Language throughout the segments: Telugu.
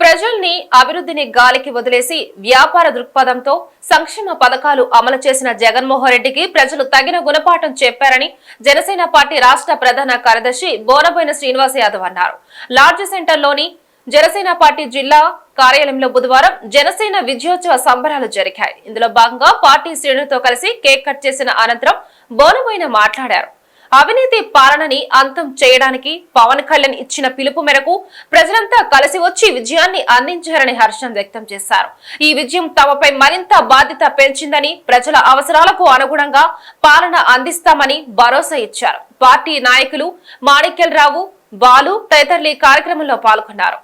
ప్రజల్ని అభివృద్ధిని గాలికి వదిలేసి వ్యాపార దృక్పథంతో సంక్షేమ పథకాలు అమలు చేసిన జగన్మోహన్ రెడ్డికి ప్రజలు తగిన గుణపాఠం చెప్పారని జనసేన పార్టీ రాష్ట్ర ప్రధాన కార్యదర్శి బోనబోయిన శ్రీనివాస్ యాదవ్ అన్నారు. లార్జ్ సెంటర్లోని జనసేన పార్టీ జిల్లా కార్యాలయంలో బుధవారం జనసేన విజయోత్సవ సంబరాలు జరిగాయి. ఇందులో భాగంగా పార్టీ శ్రేణులతో కలిసి కేక్ కట్ చేసిన అనంతరం బోనబోయిన మాట్లాడారు. అవినీతి పాలనని అంతం చేయడానికి పవన్ కళ్యాణ్ ఇచ్చిన పిలుపు మేరకు ప్రజలంతా కలిసి వచ్చి విజయాన్ని అందించారని హర్షం వ్యక్తం చేశారు. ఈ విజయం తమపై మరింత బాధ్యత పెంచిందని ప్రజల అవసరాలకు అనుగుణంగా పాలన అందిస్తామని భరోసా ఇచ్చారు. పార్టీ నాయకులు మాణిక్యలరావు బాలు తదితరులు ఈ కార్యక్రమంలో పాల్గొన్నారు.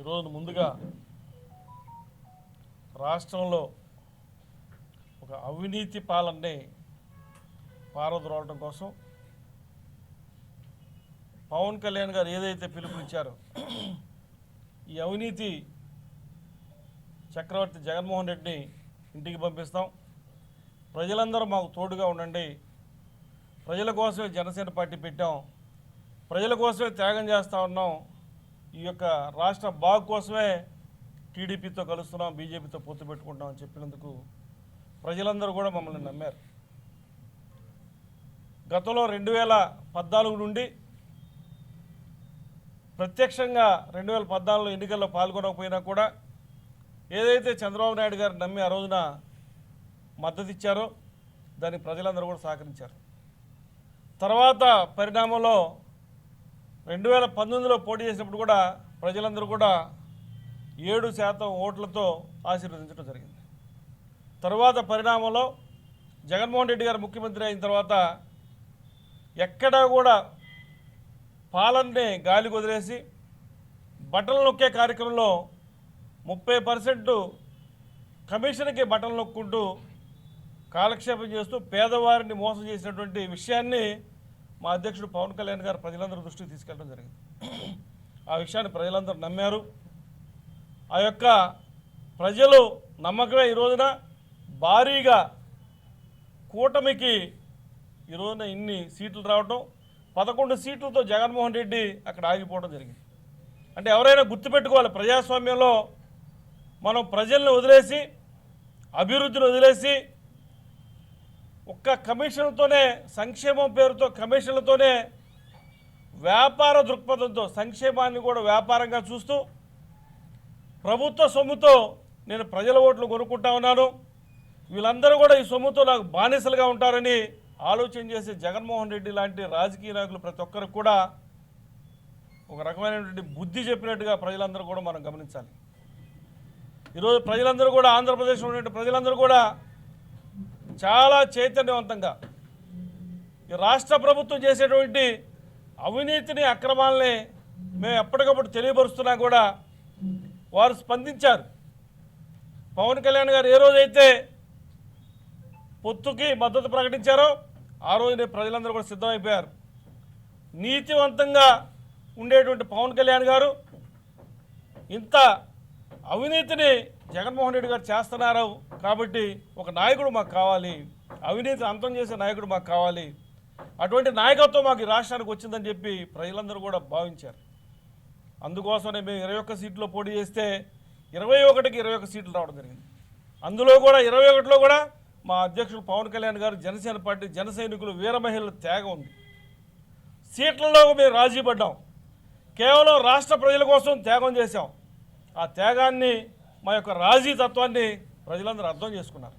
ఈరోజు ముందుగా రాష్ట్రంలో ఒక అవినీతి పాలనే పారద్రోలడం కోసం పవన్ కళ్యాణ్ గారు ఏదైతే పిలుపునిచ్చారో ఈ అవినీతి చక్రవర్తి జగన్మోహన్ రెడ్డిని ఇంటికి పంపిస్తాం. ప్రజలందరూ మాకు తోడుగా ఉండండి. ప్రజల కోసమే జనసేన పార్టీ పెట్టాం. ప్రజల కోసమే త్యాగం చేస్తూ ఉన్నాం. ఈ యొక్క రాష్ట్ర బాగు కోసమే టీడీపీతో కలుస్తున్నాం బీజేపీతో పొత్తు పెట్టుకుంటాం అని చెప్పినందుకు ప్రజలందరూ కూడా మమ్మల్ని నమ్మారు. గతంలో రెండు వేల పద్నాలుగు నుండి ప్రత్యక్షంగా రెండు వేల పద్నాలుగులో ఎన్నికల్లో పాల్గొనకపోయినా కూడా ఏదైతే చంద్రబాబు నాయుడు గారు నమ్మి ఆ రోజున మద్దతు ఇచ్చారో దానికి ప్రజలందరూ కూడా సహకరించారు. తర్వాత పరిణామంలో రెండు వేల పంతొమ్మిదిలో పోటీ చేసినప్పుడు కూడా ప్రజలందరూ కూడా ఏడు శాతం ఓట్లతో ఆశీర్వదించడం జరిగింది. తరువాత పరిణామంలో జగన్మోహన్ రెడ్డి గారు ముఖ్యమంత్రి అయిన తర్వాత ఎక్కడా కూడా పాలన్నే గాలికి వదిలేసి బట్టలు నొక్కే కార్యక్రమంలో ముప్పై పర్సెంట్ కమిషన్కి బట్టలు నొక్కుంటూ కాలక్షేపం చేస్తూ పేదవారిని మోసం చేసినటువంటి విషయాన్ని మా అధ్యక్షుడు పవన్ కళ్యాణ్ గారు ప్రజలందరూ దృష్టికి తీసుకెళ్ళడం జరిగింది. ఆ విషయాన్ని ప్రజలందరూ నమ్మారు. ఆ యొక్క ప్రజలు నమ్మకమే ఈ రోజున భారీగా కూటమికి ఈ రోజున ఇన్ని సీట్లు రావడం పదకొండు సీట్లతో జగన్మోహన్ రెడ్డి అక్కడ ఆగిపోవడం జరిగింది. అంటే ఎవరైనా గుర్తుపెట్టుకోవాలి ప్రజాస్వామ్యంలో మనం ప్రజల్ని వదిలేసి అభివృద్ధిని వదిలేసి ఒక్క కమిషన్లతోనే సంక్షేమం పేరుతో కమిషన్లతోనే వ్యాపార దృక్పథంతో సంక్షేమాన్ని కూడా వ్యాపారంగా చూస్తూ ప్రభుత్వ సొమ్ముతో నేను ప్రజల ఓట్లు కొనుక్కుంటా ఉన్నాను. వీళ్ళందరూ కూడా ఈ సొమ్ముతో నాకు బానిసలుగా ఉంటారని ఆలోచన చేసే జగన్మోహన్ రెడ్డి లాంటి రాజకీయ నాయకులు ప్రతి ఒక్కరు కూడా ఒక రకమైనటువంటి బుద్ధి చెప్పినట్టుగా ప్రజలందరూ కూడా మనం గమనించాలి. ఈరోజు ప్రజలందరూ కూడా ఆంధ్రప్రదేశ్లో ఉన్నటువంటి ప్రజలందరూ కూడా చాలా చైతన్యవంతంగా ఈ రాష్ట్ర ప్రభుత్వం చేసేటువంటి అవినీతిని అక్రమాలని మేము ఎప్పటికప్పుడు తెలియపరుస్తున్నా కూడా వారు స్పందించారు. పవన్ కళ్యాణ్ గారు ఏ రోజైతే పొత్తుకి మద్దతు ప్రకటించారో. ఆ రోజునే ప్రజలందరూ కూడా సిద్ధమైపోయారు. నీతివంతంగా ఉండేటువంటి పవన్ కళ్యాణ్ గారు ఇంత అవినీతిని జగన్మోహన్ రెడ్డి గారు చేస్తున్నారు కాబట్టి ఒక నాయకుడు మాకు కావాలి. అవినీతిని అంతం చేసే నాయకుడు మాకు కావాలి. అటువంటి నాయకత్వం మాకు ఈ రాష్ట్రానికి వచ్చిందని చెప్పి ప్రజలందరూ కూడా భావించారు. అందుకోసమే మేము ఇరవై ఒక్క సీట్లో పోటీ చేస్తే ఇరవై ఒకటికి ఇరవై ఒక్క సీట్లు రావడం జరిగింది. అందులో కూడా ఇరవై ఒకటిలో కూడా మా అధ్యక్షుడు పవన్ కళ్యాణ్ గారు జనసేన పార్టీ జన సైనికులు వీర మహిళల త్యాగం ఉంది. సీట్లలో మేము రాజీ పడ్డాం. కేవలం రాష్ట్ర ప్రజల కోసం త్యాగం చేశాం. ఆ త్యాగాన్ని మా యొక్క రాజీ తత్వాన్ని ప్రజలందరూ అర్థం చేసుకున్నారు.